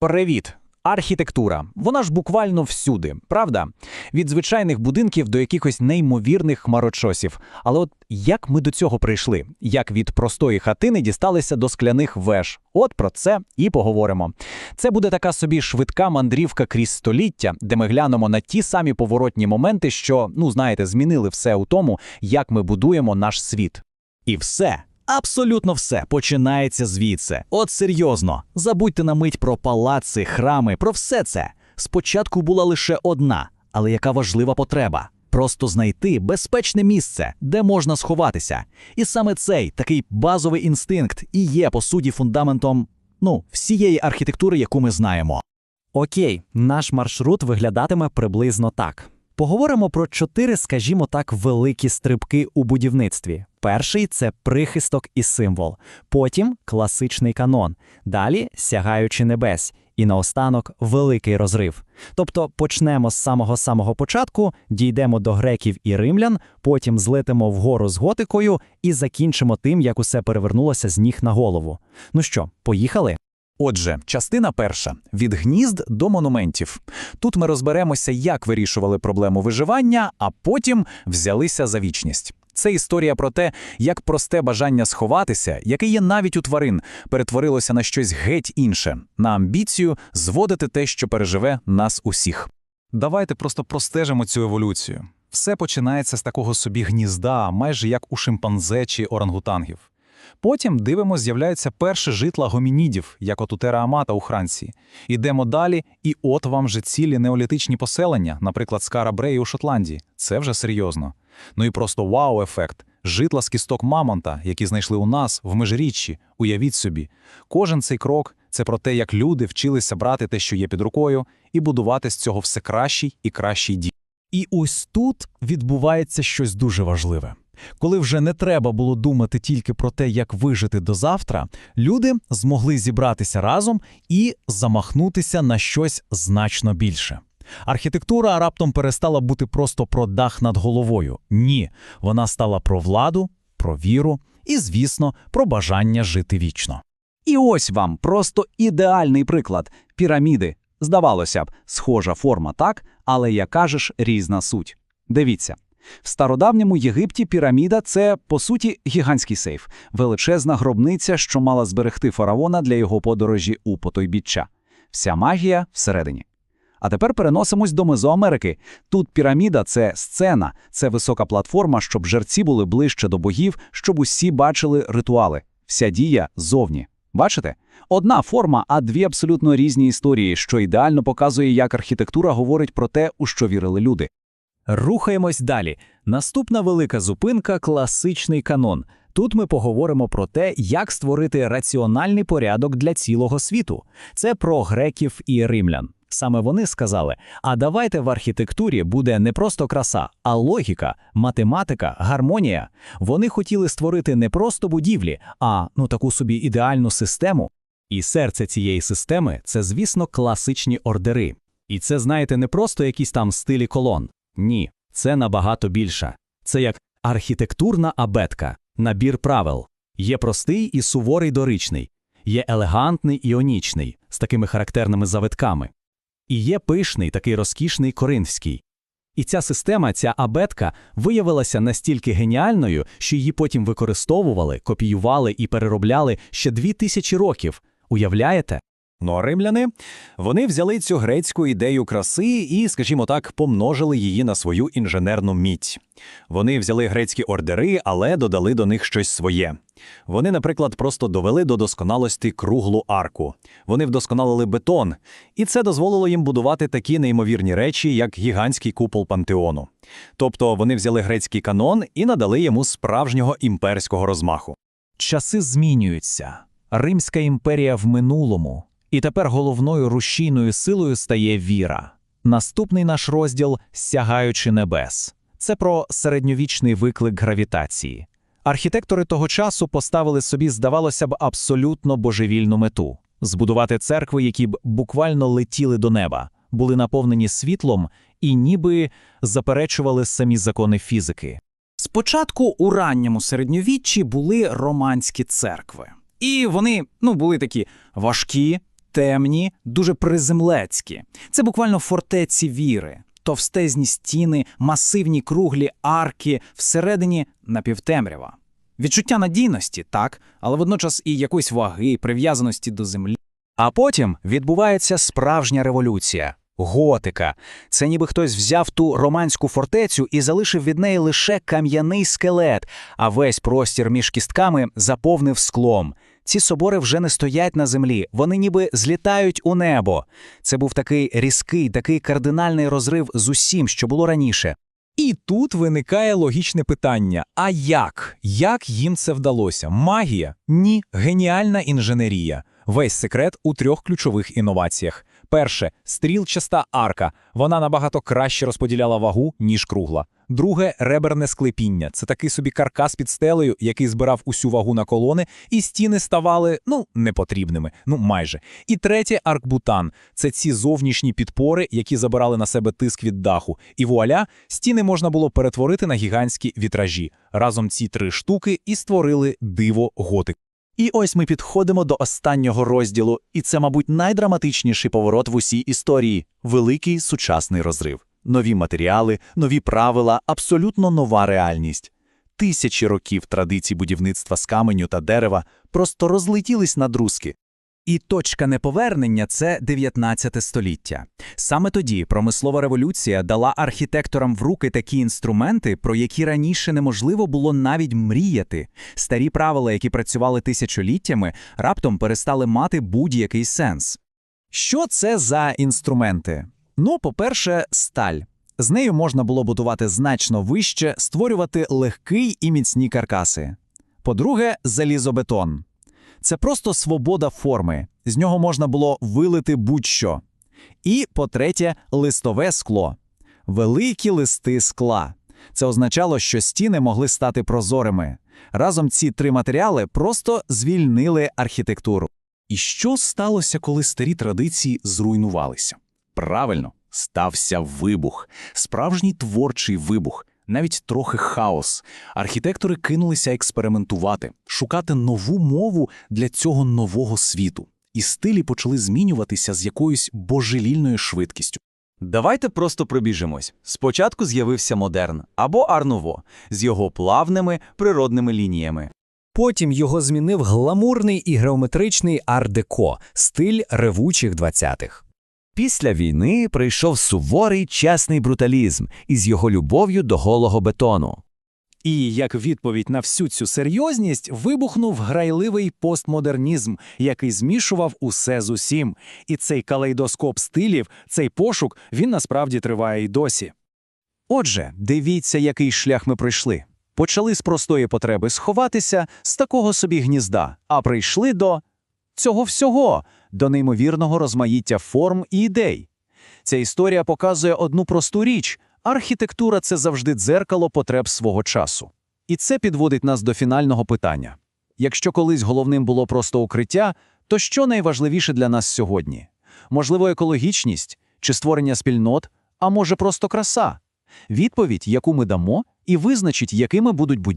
Привіт! Архітектура. Вона ж буквально всюди, правда? Від звичайних будинків до якихось неймовірних хмарочосів. Але от як ми до цього прийшли? Як від простої хатини дісталися до скляних веж? От про це і поговоримо. Це буде така собі швидка мандрівка крізь століття, де ми глянемо на ті самі поворотні моменти, що, ну знаєте, змінили все у тому, як ми будуємо наш світ. І все, абсолютно все починається звідси. От серйозно, забудьте на мить про палаци, храми, про все це. Спочатку була лише одна, але яка важлива потреба. Просто знайти безпечне місце, де можна сховатися. І саме цей такий базовий інстинкт і є, по суті, фундаментом ну, всієї архітектури, яку ми знаємо. Окей, наш маршрут виглядатиме приблизно так. Поговоримо про чотири, скажімо так, великі стрибки у будівництві. Перший це прихисток і символ, потім класичний канон, далі сягаючи небес, і наостанок великий розрив. Тобто почнемо з самого самого початку, дійдемо до греків і римлян, потім злетимо вгору з готикою і закінчимо тим, як усе перевернулося з ніг на голову. Ну що, поїхали? Отже, частина перша від гнізд до монументів. Тут ми розберемося, як вирішували проблему виживання, а потім взялися за вічність. Це історія про те, як просте бажання сховатися, яке є навіть у тварин, перетворилося на щось геть інше, на амбіцію зводити те, що переживе нас усіх. Давайте просто простежимо цю еволюцію. Все починається з такого собі гнізда, майже як у шимпанзе чи орангутангів. Потім дивимося, з'являються перші житла гомінідів, як от у Тераамата у Франції. Ідемо далі, і от вам вже цілі неолітичні поселення, наприклад, Скара Бреї у Шотландії. Це вже серйозно. Ну і просто вау-ефект. Житла з кісток мамонта, які знайшли у нас в межиріччі. Уявіть собі, кожен цей крок це про те, як люди вчилися брати те, що є під рукою, і будувати з цього все кращий і кращий дім. І ось тут відбувається щось дуже важливе. Коли вже не треба було думати тільки про те, як вижити до завтра, люди змогли зібратися разом і замахнутися на щось значно більше. Архітектура раптом перестала бути просто про дах над головою. Ні, вона стала про владу, про віру і, звісно, про бажання жити вічно. І ось вам просто ідеальний приклад піраміди. Здавалося б, схожа форма так, але яка же ж різна суть. Дивіться. В стародавньому Єгипті піраміда це, по суті, гігантський сейф, величезна гробниця, що мала зберегти фараона для його подорожі у потойбіччя. Вся магія всередині. А тепер переносимось до Мезоамерики. Тут піраміда це сцена, це висока платформа, щоб жерці були ближче до богів, щоб усі бачили ритуали. Вся дія зовні. Бачите? Одна форма, а дві абсолютно різні історії, що ідеально показує, як архітектура говорить про те, у що вірили люди. Рухаємось далі. Наступна велика зупинка класичний канон. Тут ми поговоримо про те, як створити раціональний порядок для цілого світу. Це про греків і римлян. Саме вони сказали: а давайте в архітектурі буде не просто краса, а логіка, математика, гармонія. Вони хотіли створити не просто будівлі, а ну таку собі ідеальну систему. І серце цієї системи це, звісно, класичні ордери. І це, знаєте, не просто якісь там стилі колон. Ні, це набагато більше. Це як архітектурна абетка, набір правил. Є простий і суворий доричний, є елегантний іонічний, з такими характерними завитками. І є пишний, такий розкішний коринфський. І ця система, ця абетка, виявилася настільки геніальною, що її потім використовували, копіювали і переробляли ще дві тисячі років. Уявляєте? Ну а римляни вони взяли цю грецьку ідею краси і, скажімо так, помножили її на свою інженерну мідь. Вони взяли грецькі ордери, але додали до них щось своє. Вони, наприклад, просто довели до досконалості круглу арку. Вони вдосконалили бетон, і це дозволило їм будувати такі неймовірні речі, як гігантський купол пантеону. Тобто вони взяли грецький канон і надали йому справжнього імперського розмаху. Часи змінюються. Римська імперія в минулому. І тепер головною рушійною силою стає віра. Наступний наш розділ сягаючи небес. Це про середньовічний виклик гравітації. Архітектори того часу поставили собі, здавалося б, абсолютно божевільну мету збудувати церкви, які б буквально летіли до неба, були наповнені світлом і ніби заперечували самі закони фізики. Спочатку у ранньому середньовіччі були романські церкви. І вони ну, були такі важкі, темні, дуже приземлецькі. Це буквально фортеці віри. Товстезні стіни, масивні круглі арки, всередині напівтемрява. Відчуття надійності, так, але водночас і якоїсь ваги, прив'язаності до землі. А потім відбувається справжня революція. Готика. Це ніби хтось взяв ту романську фортецю і залишив від неї лише кам'яний скелет, а весь простір між кістками заповнив склом. Ці собори вже не стоять на землі, вони ніби злітають у небо. Це був такий різкий, такий кардинальний розрив з усім, що було раніше. І тут виникає логічне питання: а як? Як їм це вдалося? Магія? Ні, геніальна інженерія. Весь секрет у трьох ключових інноваціях. Перше стрілчаста арка. Вона набагато краще розподіляла вагу, ніж кругла. Друге реберне склепіння. Це такий собі каркас під стелею, який збирав усю вагу на колони, і стіни ставали ну непотрібними, ну майже. І третє аркбутан. Це ці зовнішні підпори, які забирали на себе тиск від даху. І вуаля, стіни можна було перетворити на гігантські вітражі. Разом ці три штуки і створили диво готик. І ось ми підходимо до останнього розділу, і це, мабуть, найдраматичніший поворот в усій історії великий сучасний розрив. Нові матеріали, нові правила, абсолютно нова реальність. Тисячі років традицій будівництва з каменю та дерева просто розлетілись на друзки. І точка неповернення це 19 століття. Саме тоді промислова революція дала архітекторам в руки такі інструменти, про які раніше неможливо було навіть мріяти. Старі правила, які працювали тисячоліттями, раптом перестали мати будь-який сенс. Що це за інструменти? Ну, по-перше, сталь. З нею можна було будувати значно вище, створювати легкий і міцні каркаси. По-друге, залізобетон. Це просто свобода форми. З нього можна було вилити будь-що. І, по-третє, листове скло. Великі листи скла. Це означало, що стіни могли стати прозорими. Разом ці три матеріали просто звільнили архітектуру. І що сталося, коли старі традиції зруйнувалися? Правильно, стався вибух, справжній творчий вибух, навіть трохи хаос. Архітектори кинулися експериментувати, шукати нову мову для цього нового світу. І стилі почали змінюватися з якоюсь божевільною швидкістю. Давайте просто пробіжимось. Спочатку з'явився модерн або арнуво з його плавними природними лініями. Потім його змінив гламурний і геометричний ар-деко, стиль ревучих 20-х. Після війни прийшов суворий чесний бруталізм із його любов'ю до голого бетону. І як відповідь на всю цю серйозність вибухнув грайливий постмодернізм, який змішував усе з усім. І цей калейдоскоп стилів, цей пошук, він насправді триває й досі. Отже, дивіться, який шлях ми пройшли. Почали з простої потреби сховатися з такого собі гнізда, а прийшли до цього всього, до неймовірного розмаїття форм і ідей. Ця історія показує одну просту річ: архітектура це завжди дзеркало потреб свого часу. І це підводить нас до фінального питання. Якщо колись головним було просто укриття, то що найважливіше для нас сьогодні? Можливо, екологічність чи створення спільнот, а може просто краса? Відповідь, яку ми дамо, і визначить, якими будуть будівлі.